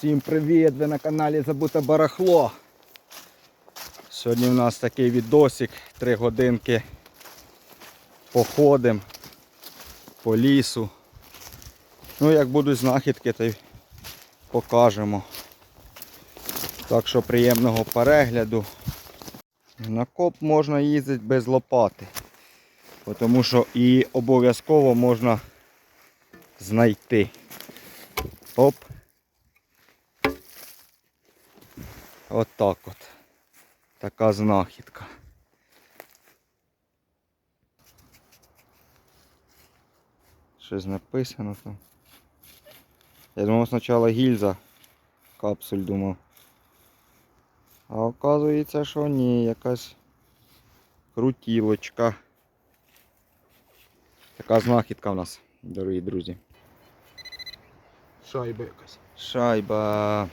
Всім привіт! Ви на каналі Забуте Барахло. Сьогодні у нас такий відосик, 3 годинки походимо по лісу. Ну, як будуть знахідки, то й покажемо. Так що приємного перегляду. На коп можна їздити без лопати. Тому що і обов'язково можна знайти. Оп. От так от. Така знахідка. Щось написано там. Я думав спочатку гільза капсуль думав. А оказується, що ні, якась крутілочка. Така знахідка в нас, дорогі друзі. Шайба якась. Шайба.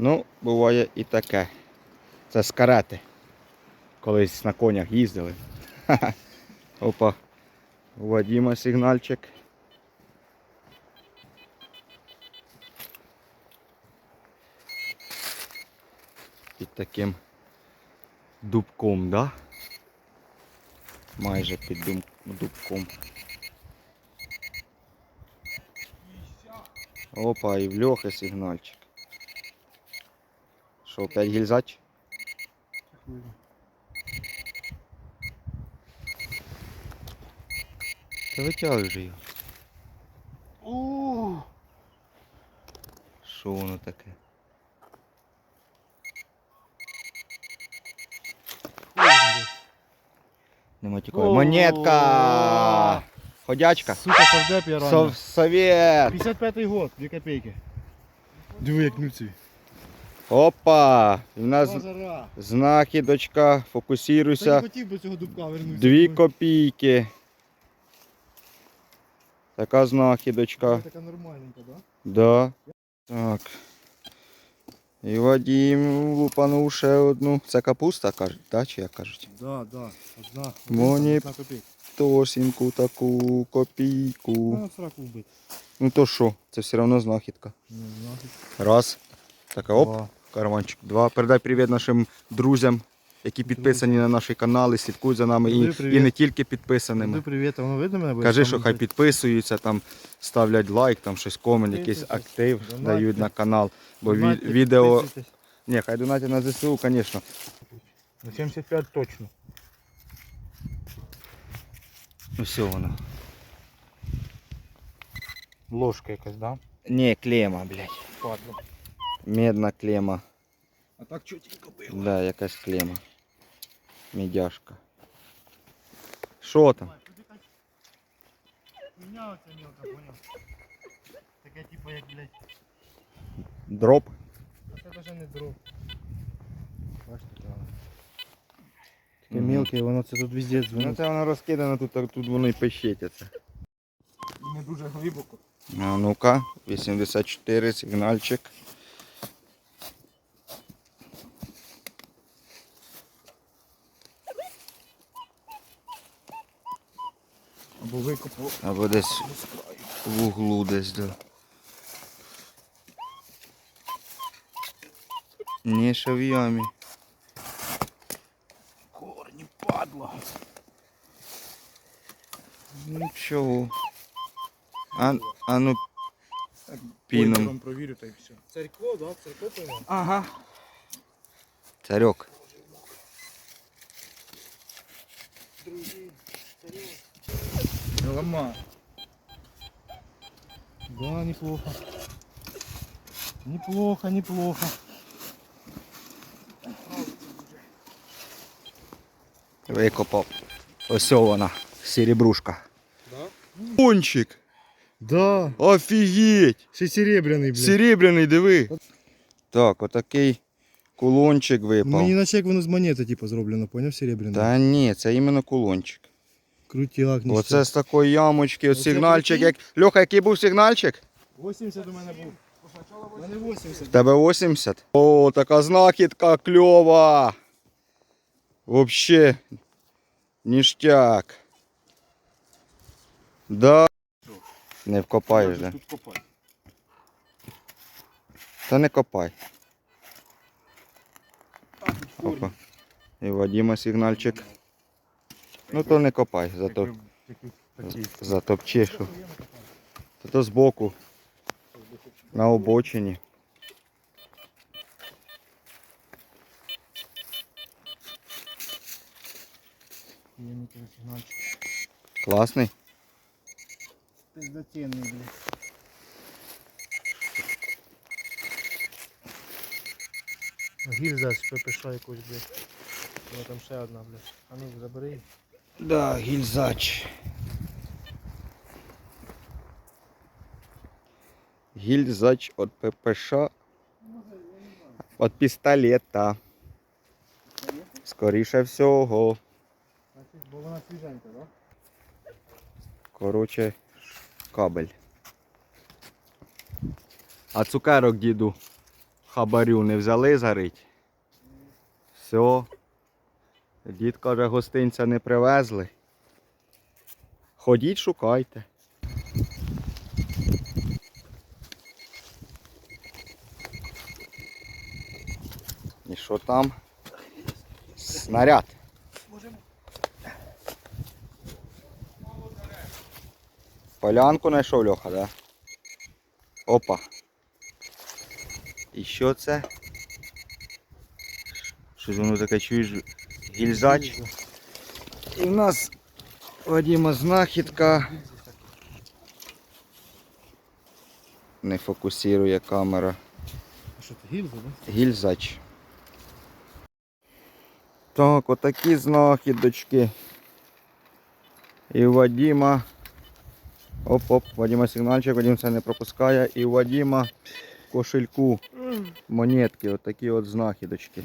Ну, буває і таке. Це з карети. Колись на конях їздили. Опа. У Вадима сигнальчик. Під таким дубком, да? Майже під дубком. Опа, і в Льохи сигнальчик. Що, опять гільзач? Та витягуй вже його. О, Що воно таке? Нема тікої. Монетка! Ходячка. Сука, совдеп я. Сов- Совет! 55-й год, 2 копейки. Диви, як нюці. Опа! У нас Базара. знахідочка, Та не фокусіруйся. хотів би цього дубка вернутися. Дві копійки. Така знахідочка. Така нормальненька, да? Да. Так. І Вадим лупанув ще одну. Це капуста, кажуть, да, чи як кажуть? Да, да. Одна. Моні- Одна копійка. Тосінку таку копійку. Ну, сраку вбити. Ну то що, це все одно знахідка. Ну, нафіг. Раз. Така оп, Два. Карманчик. Два. Передай привіт нашим друзям, які підписані на наші канали, слідкують за нами і, і не тільки підписаними. привіт, а воно видно мене? Бо я Кажи, що хай підписуються, там ставлять лайк, там щось комент, якийсь Підписуйтесь, актив донатьте. дають на канал. Бо ві- Донатьте, відео. підписуйтесь. Ні, хай донатять на ЗСУ, звісно. На 75 точно. Ну все воно. Ложка якась, да? Ні, клема, блядь. Падла. Медна клема. А так чотенько було. Да, якась клема. Медяшка. Що там? Хуйня оця мелка, поняв? Таке типу як, блядь, Дроп? а це даже не дров. Бачите, таке воно. Таке це тут везде Ну дзвонить. це воно розкидано, тут, так тут воно і пищиться. Не дуже глибоко. А ну-ка, 84 сигнальчик. Або викопав. Або десь в углу десь, да. Ні, ще в ямі. Корні падла. Ну чого? А, а ну піном. вам провірю та й все. Церкво, да? Церкво поймав? Ага. Царьок. Лома. Да, неплохо. Неплохо, неплохо. Викопав. Ось вона, серебрушка. Да? Кончик! Да. Офігеть! Ще серебряний, блін. Серебряний, диви. Так, отакий кулончик випав. Мені наче як воно з монети, типу, зроблено, поняв? Серебряний. Та ні, це іменно кулончик. Крутяк, ніштяк. Оце з такої ямочки, от сигнальчик. Як... Льоха, який був сигнальчик? 80 у мене був. У мене 80. В тебе 80? О, така знахідка кльова. Вообще ніштяк. Да. Не вкопаєш, да? Та не копай. Опа. І Вадима сигнальчик. Ну то не копай, зато затопчи, що. То збоку, на обочині. Класний. Пиздоцінний, блядь. Гільза з ППШ якусь, блядь. Вона там ще одна, блядь. А ну забери. Да, гільзач. Гільзач від ППШ. Від пістолета. Скоріше всього. Бо вона свіженька, да? Коротше, кабель. А цукерок діду хабарю не взяли зарить. Все. Дід каже, гостинця не привезли. Ходіть, шукайте. І що там? Снаряд. Полянку знайшов Льоха, да? Опа. І що це? Щось воно таке чуєш гільзач. І в нас Вадима знахідка. Не фокусує камера. Що це гільза, да? Гільзач. Так, отакі знахідочки. І у Вадима. Оп-оп, Вадима сигнальчик, Вадим це не пропускає. І у Вадима кошельку монетки, отакі от знахідочки.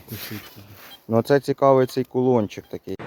Ну це цікавий цей кулончик такий.